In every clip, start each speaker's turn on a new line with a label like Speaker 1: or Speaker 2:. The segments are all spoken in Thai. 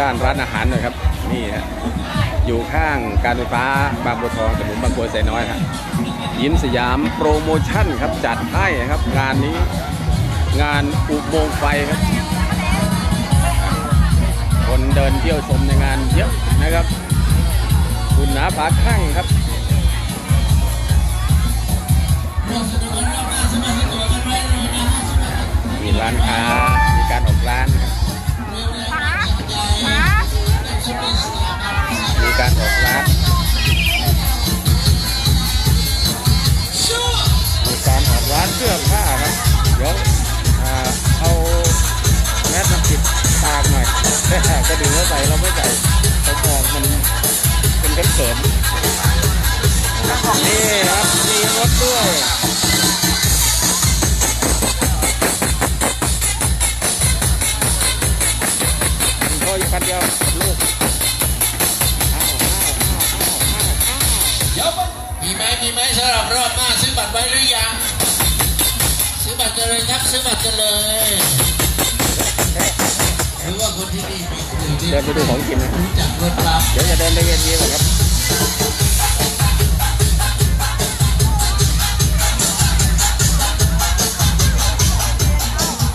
Speaker 1: ด้านร้านอาหารหน่อยครับ นี่ฮะอยู่ข้างการไฟฟ้าบางบัวทองถนนบางบัวไซน้อยครับยิ้มสยามโปรโมชั่นครับจัดให้ครับ งานนี้งานอุโมงค์ไฟครับ คนเดินเที่ยวชมในงานเยอะนะครับ คุณหนาผาข้างครับมีร้านค้า การออกร้านมีการออกร้านเสื้อผ้าครับเดี๋ยวเอาแมสมาปิดปากหน่อยก็ดึงว่าใส่เราไม่ใส่เขามองมันเป็นกันเขินๆนี่ครับมีรถด้วย
Speaker 2: มีไหมมีไหมสำหรับรอบหน้าซื้อบัตรไว้หรือยัง ซื้อบัตรกันเลยครับซื้อบัตรกันเลยหรือว่าคนที่นี่มีคนอื่นที่
Speaker 1: เดินไปดูของกินนะ
Speaker 2: รู้จักรถรับ
Speaker 1: เดี๋ยวจะเดินไปเวทีก่อนครับ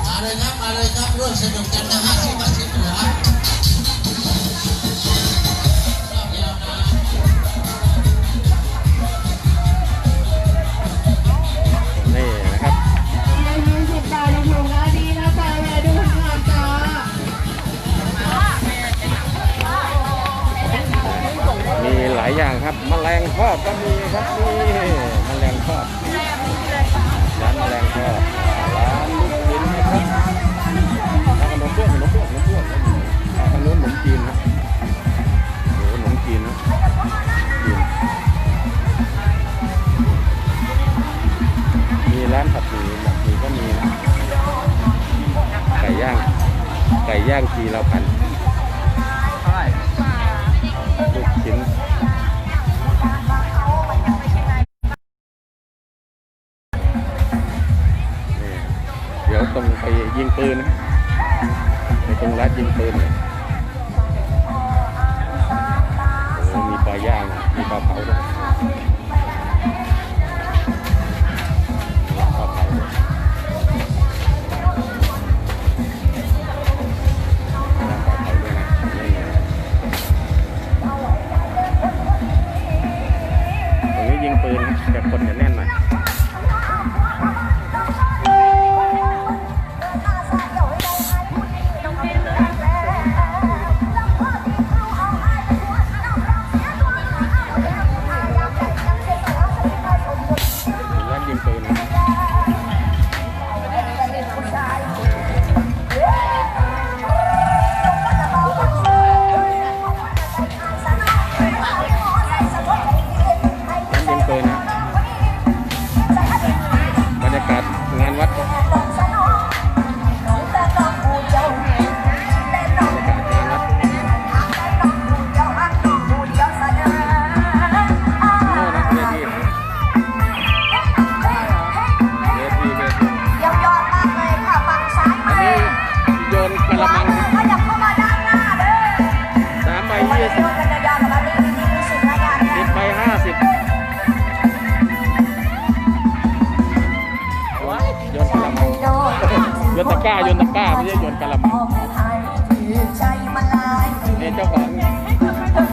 Speaker 2: มาเลยครับมาเลยครับร่วมสนุกกันนะฮะา
Speaker 3: ย
Speaker 1: อย่างครับแมลงทอดก็มีครับนี่แมลงทอดร้านแมลงทอดร้านลูกชิ้นนะครับร้านขนมเบื้องขนมเบื้องขนมเบื้องอ่าทางนู้นขนมจีนนะโอ้โหขนมจีนนะมีร้านผัดหมี่ผัดหมี่ก็มีนะไก่ย่างไก่ย่างทีละพัน ยิงปืนนะไปตรงร้านยิงปืนเนี่ยโอ้มีปลาย่าง มีปลาเผาด้วย กร้าโยนตะกร้าไม่ใช่โยนกระมัง
Speaker 4: ใจมันลาย
Speaker 1: นี่เจ้าของ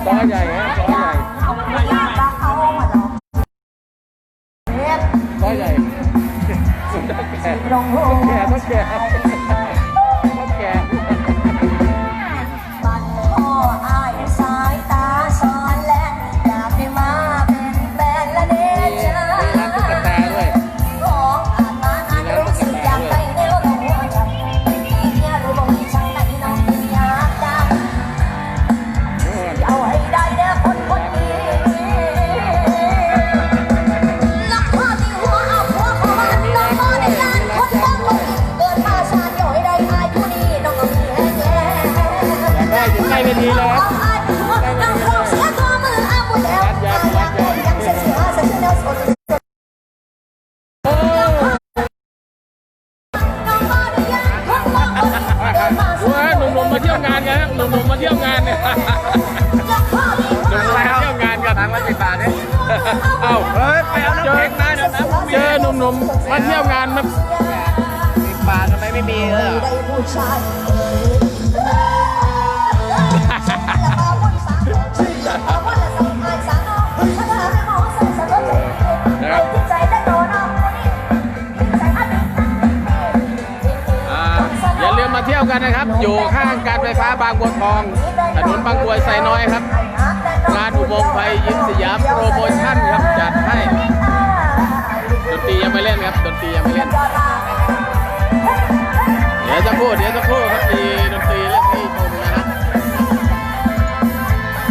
Speaker 1: ซอใหญ่ฮะซอใหญ่
Speaker 4: เอามาลากบางเอามาหลอกเฮ็ด
Speaker 1: ซอใหญ่สุดยอดแก่
Speaker 4: ลงโห
Speaker 1: แก่ต้องแก่า
Speaker 4: ดู
Speaker 1: ฮะหนุ่มๆมาเที่ยวงานกันะหนุ่มๆมาเที่ยวงานเนี่ยหนุ่มๆมาเที่ยวงานกันทางวัดสิบบาทเนี่ยเอ้า
Speaker 5: เฮ้ยไปเอาน้ำแข็งมาเดี๋ยวน้ำ
Speaker 1: เจอหนุ่มๆมาเที่ยวงานมา
Speaker 5: สิบบาททำไมไม่มีเออ
Speaker 4: เที่
Speaker 1: ยวกันนะครับ อยู่ข้างการไฟฟ้าบางบัวทอง ถนนบางกรวยไซน้อยครับ งานอุโมงค์ไฟยิ้มสยามโปรโมชั่นครับจัดให้ดนตรียังไม่เล่นครับดนตรียังไม่เล่น เดี๋ยวจะพูดเดี๋ยวจะพูดครับมี